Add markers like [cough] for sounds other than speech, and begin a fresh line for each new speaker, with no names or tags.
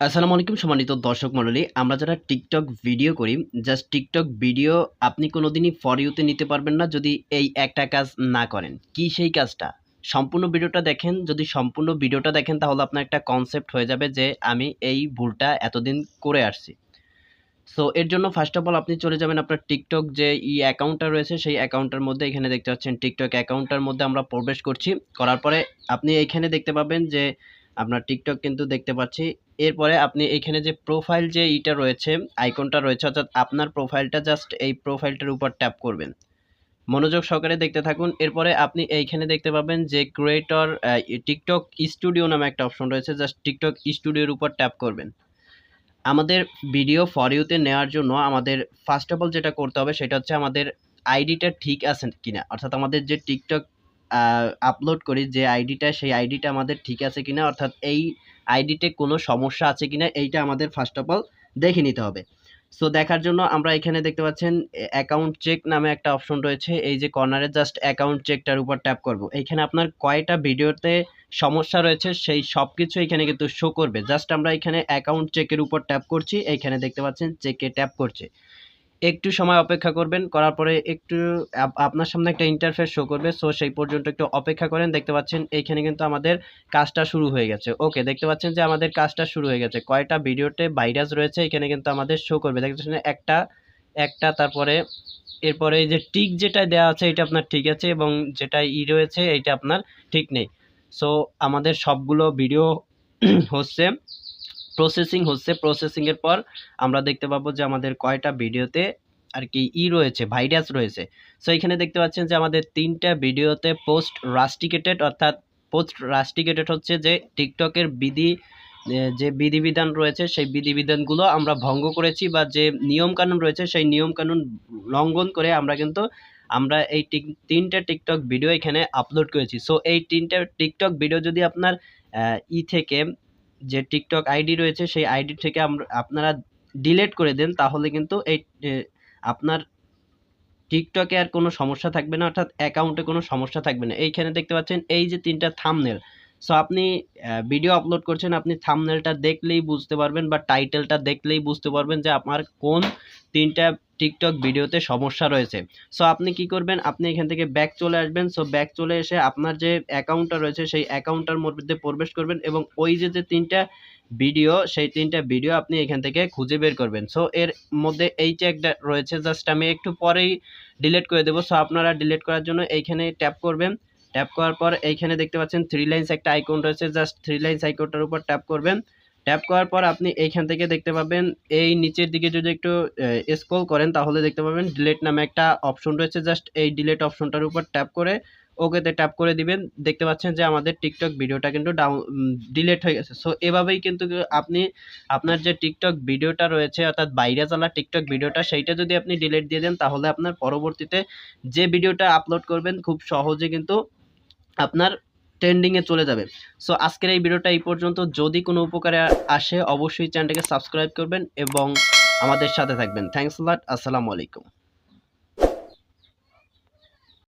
আসসালামু আলাইকুম সম্মানিত দর্শক মণ্ডলী, আমরা যারা টিকটক ভিডিও করি জাস্ট টিকটক ভিডিও আপনি কোনোদিনই ফর ইউতে নিতে পারবেন না যদি এই একটা কাজ না করেন। কি সেই কাজটা? সম্পূর্ণ ভিডিওটা দেখেন, যদি সম্পূর্ণ ভিডিওটা দেখেন তাহলে আপনার একটা কনসেপ্ট হয়ে যাবে যে আমি এই ভুলটা এতদিন করে আসছি। সো এর জন্য ফার্স্ট অফ অল আপনি চলে যাবেন আপনার টিকটক যে ই অ্যাকাউন্টটা রয়েছে, সেই অ্যাকাউন্টের মধ্যে এখানে দেখতে পাচ্ছেন টিকটক অ্যাকাউন্টটার মধ্যে আমরা প্রবেশ করছি। করার পরে আপনি এইখানে দেখতে পাবেন যে আপনার টিকটক কিন্তু দেখতে পাচ্ছি। এরপরে আপনি এখানে যে প্রোফাইল যে ইটা রয়েছে আইকনটা রয়েছে, অর্থাৎ আপনার প্রোফাইলটা জাস্ট এই প্রোফাইলটার উপর ট্যাপ করবেন। মনোযোগ সহকারে দেখতে থাকুন। এরপরে আপনি এইখানে দেখতে পাবেন যে ক্রিয়েটর টিকটক স্টুডিও নামে একটা অপশন রয়েছে জাস্ট টিকটক স্টুডিওর উপর ট্যাপ করবেন। আমাদের ভিডিও ফর ইউতে নেওয়ার জন্য আমাদের ফার্স্ট অফ অল যেটা করতে হবে সেটা হচ্ছে আমাদের আইডিটা ঠিক আছে কিনা? অর্থাৎ আমাদের যে টিকটক আপলোড করি যে আইডিটা সেই আইডিটা আমাদের ঠিক আছে কিনা, অর্থাৎ এই আইডিতে কোনো সমস্যা আছে কিনা, এইটা আমাদের ফার্স্ট অফ অল দেখে নিতে হবে। সো দেখার জন্য আমরা এখানে দেখতে পাচ্ছেন অ্যাকাউন্ট চেক নামে একটা অপশন রয়েছে, এই যে কর্নারে জাস্ট অ্যাকাউন্ট চেকটার উপর ট্যাপ করব। এইখানে আপনার কয়টা ভিডিওতে সমস্যা রয়েছে, সেই সব কিছু এখানে কিন্তু শো করবে। জাস্ট আমরা এখানে অ্যাকাউন্ট চেকের উপর ট্যাপ করছি এইখানে দেখতে পাচ্ছেন চেকে ট্যাপ করছে। একটু সময় অপেক্ষা করবেন, করার পরে একটু আপনার সামনে একটা ইন্টারফেস শো করবে সো সেই পর্যন্ত একটু অপেক্ষা করেন, দেখতে পাচ্ছেন এইখানে কিন্তু আমাদের কাজটা শুরু হয়ে গেছে। ওকে দেখতে পাচ্ছেন যে আমাদের কাজটা শুরু হয়ে গেছে। কয়টা ভিডিওতে ভাইরাস রয়েছে, এখানে কিন্তু আমাদের শো করবে। দেখতে পাচ্ছেন একটা একটা, তারপরে এরপরে এই যে টিক যেটা দেওয়া আছে, এটা আপনার ঠিক আছে এবং যেটা ই রয়েছে এটা আপনার ঠিক নেই। সো আমাদের সবগুলো ভিডিও [clears throat] হচ্ছে প্রসেসিং হচ্ছে প্রসেসিংয়ের পর আমরা দেখতে পাবো যে আমাদের কয়টা ভিডিওতে আর কি ই রয়েছে ভাইরাস রয়েছে। সো এখানে দেখতে পাচ্ছেন যে আমাদের তিনটা ভিডিওতে পোস্ট রাস্টিকেটেড অর্থাৎ পোস্ট রাস্টিকেটেড হচ্ছে যে টিকটকের বিধি যে বিধিবিধান রয়েছে, সেই বিধিবিধানগুলো আমরা ভঙ্গ করেছি বা যে নিয়মকানুন রয়েছে, সেই নিয়মকানুন লঙ্ঘন করে আমরা কিন্তু আমরা এই তিনটে টিকটক ভিডিও এখানে আপলোড করেছি। সো এই তিনটে টিকটক ভিডিও যদি আপনার ই থেকে যে টিকটক আইডি রয়েছে, সেই আইডি থেকে আমরা, আপনারা ডিলেট করে দেন, তাহলে কিন্তু এই আপনার টিকটকে আর কোনো সমস্যা থাকবে না, অর্থাৎ অ্যাকাউন্টে কোনো সমস্যা থাকবে না। এইখানে দেখতে পাচ্ছেন, এই যে তিনটা থামনেল সো আপনি ভিডিও আপলোড করছেন, আপনি থামনেলটা দেখলেই বুঝতে পারবেন বা টাইটেলটা দেখলেই বুঝতে পারবেন যে আপনার কোন তিনটা টিকটক ভিডিওতে সমস্যা রয়েছে। সো আপনি কি করবেন? আপনি এখান থেকে ব্যাক চলে আসবেন। সো ব্যাক চলে এসে আপনার যে অ্যাকাউন্টটা রয়েছে, সেই অ্যাকাউন্টটার মধ্যে প্রবেশ করবেন এবং ওই যে যে তিনটা ভিডিও সেই তিনটা ভিডিও আপনি এখান থেকে খুঁজে বের করবেন। সো এর মধ্যে এই চেকটা রয়েছে। জাস্ট আমি একটু পরেই ডিলিট করে দেবো। সো আপনারা ডিলিট করার জন্য এইখানে ট্যাপ করবেন। ট্যাপ করার পর এইখানে দেখতে পাচ্ছেন থ্রি লাইন্স একটা আইকন রয়েছে। জাস্ট থ্রি লাইন্স আইকনটার উপর ট্যাপ করবেন। ট্যাপ করার পর আপনি এইখান থেকে দেখতে পাবেন, এই নিচের দিকে যদি একটু স্ক্রল করেন তাহলে দেখতে পাবেন ডিলেট নামে একটা অপশন রয়েছে। জাস্ট এই ডিলেট অপশনটার উপর ট্যাপ করে ওকেতে ট্যাপ করে দিবেন। দেখতে পাচ্ছেন যে আমাদের টিকটক ভিডিওটা কিন্তু ডাউন ডিলেট হয়ে গেছে। সো এভাবেই কিন্তু আপনি আপনার যে টিকটক ভিডিওটা রয়েছে, অর্থাৎ বাইরে চালা টিকটক ভিডিওটা সেইটা যদি আপনি ডিলেট দিয়ে দেন, তাহলে আপনার পরবর্তীতে যে ভিডিওটা আপলোড করবেন, খুব সহজে কিন্তু আপনার ট্রেন্ডিংয়ে চলে যাবে। সো আজকের এই ভিডিওটা এই পর্যন্ত। যদি কোনো উপকারে আসে, অবশ্যই চ্যানেলটাকে সাবস্ক্রাইব করবেন এবং আমাদের সাথে থাকবেন। থ্যাংকস লাট আসসালামু আলাইকুম